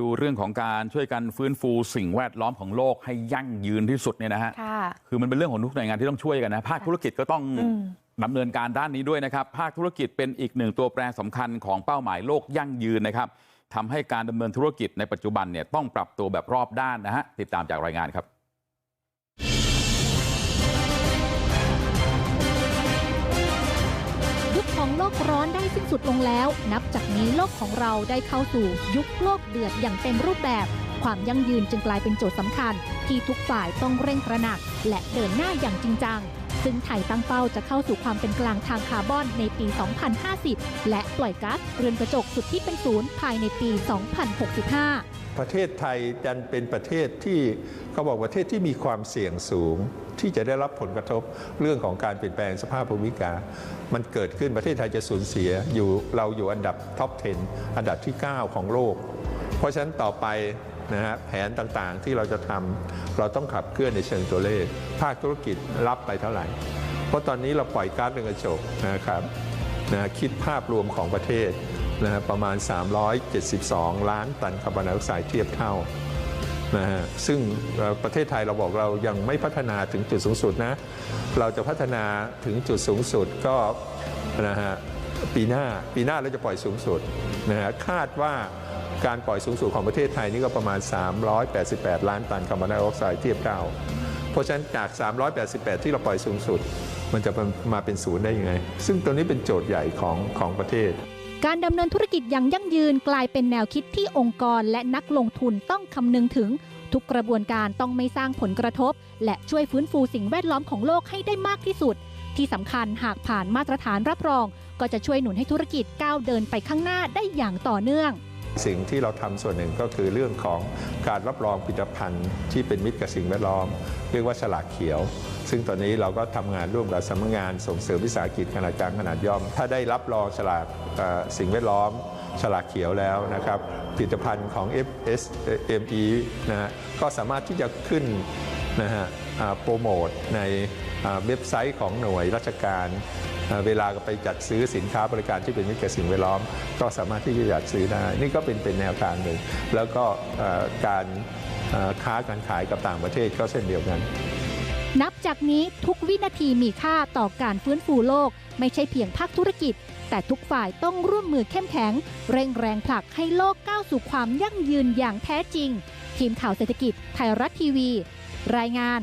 ดูเรื่องของการช่วยกันฟื้นฟูสิ่งแวดล้อมของโลกให้ยั่งยืนที่สุดเนี่ยนะฮะค่ะคือมันเป็นเรื่องของทุกหน่วยงานที่ต้องช่วยกันนะภาคธุรกิจก็ต้องอืมดำเนินการด้านนี้ด้วยนะครับภาคธุรกิจเป็นอีกหนึ่งตัวแปรสำคัญของเป้าหมายโลกยั่งยืนนะครับทำให้การดำเนินธุรกิจในปัจจุบันเนี่ยต้องปรับตัวแบบรอบด้านนะฮะติดตามจากรายงานครับ ร้อนได้สิ้นสุดลงแล้ว นับจากนี้โลกของเราได้เข้าสู่ยุคโลกเดือดอย่างเต็มรูปแบบ ความยั่งยืนจึงกลายเป็นโจทย์สำคัญ ที่ทุกฝ่ายต้องเร่งตระหนัก และเดินหน้าอย่างจริงจังซึ่งไทยตั้งเป้าจะเข้าสู่ความเป็นกลางทางคาร์บอนในปี 2050 และปล่อยก๊าซเรือนกระจกสุดที่เป็นศูนย์ภายในปี 2065 ประเทศไทยดันเป็นประเทศที่เขาบอกประเทศที่มีความเสี่ยงสูง ที่จะได้รับผลกระทบเรื่องของการเปลี่ยนแปลงสภาพภูมิอากาศมันเกิดขึ้นประเทศไทยจะสูญเสียอยู่เราอยู่อันดับท็อป 10 อันดับที่ 9 ของโลก เพราะฉะนั้นต่อไปนะฮะแผนต่างๆที่เราจะทำเราต้องขับเคลื่อนในเชิงตัวเลข ภาคธุรกิจรับไปเท่าไหร่ เพราะตอนนี้เราปล่อยก๊าซเรือนกระจกนะครับนะคิดภาพรวมของประเทศ นะฮะประมาณ 372 ล้านตันคาร์บอนไดออกไซด์เทียบเท่านะฮะซึ่งประเทศไทยเราบอกเรายังไม่พัฒนาถึงจุดสูงสุดนะ เราจะพัฒนาถึงจุดสูงสุดก็นะฮะปีหน้าปีหน้าเราจะปล่อยสูงสุดนะฮะคาดว่าการปล่อยสูงสุดของประเทศไทยนี่ก็ประมาณ 388 ล้านตันคาร์บอนไดออกไซด์เทียบเท่า เพราะฉะนั้นจาก 388 ที่เราปล่อยสูงสุด มันจะมาเป็นศูนย์ได้ยังไง ซึ่งตัวนี้เป็นโจทย์ใหญ่ของของประเทศ การดำเนินธุรกิจอย่างยั่งยืนกลายเป็นแนวคิดที่องค์กรและนักลงทุนต้องคำนึงถึง ทุกกระบวนการต้องไม่สร้างผลกระทบ และช่วยฟื้นฟูสิ่งแวดล้อมของโลกให้ได้มากที่สุด ที่สำคัญหากผ่านมาตรฐานรับรอง ก็จะช่วยหนุนให้ธุรกิจก้าวเดินไปข้างหน้าได้อย่างต่อเนื่อง สิ่งที่เราทำส่วนหนึ่งก็คือเรื่องของการรับรองผลิตภัณฑ์ที่เป็นมิตรกับสิ่งแวดล้อม เรียกว่าฉลากเขียว ซึ่งตอนนี้เราก็ทำงานร่วมกับสำนักงานส่งเสริมวิสาหกิจขนาดกลางขนาดย่อม ถ้าได้รับรองฉลากสิ่งแวดล้อมฉลากเขียวแล้วนะครับผลิตภัณฑ์ของ FSME นะฮะก็สามารถที่จะขึ้นนะฮะโปรโมทในเว็บไซต์ของหน่วยราชการ เวลาไปจัดซื้อสินค้าบริการที่เป็นมิตรกับสิ่งแวดล้อม ก็สามารถที่จะจัดซื้อได้ นี่ก็เป็นเป็นแนวทางหนึ่ง แล้วก็การค้าการขายกับต่างประเทศก็เช่นเดียวกัน นับจากนี้ทุกวินาทีมีค่าต่อการฟื้นฟูโลก ไม่ใช่เพียงภาคธุรกิจ แต่ทุกฝ่ายต้องร่วมมือเข้มแข็ง เร่งแรงผลักให้โลกก้าวสู่ความยั่งยืนอย่างแท้จริง ทีมข่าวเศรษฐกิจไทยรัฐทีวี รายงาน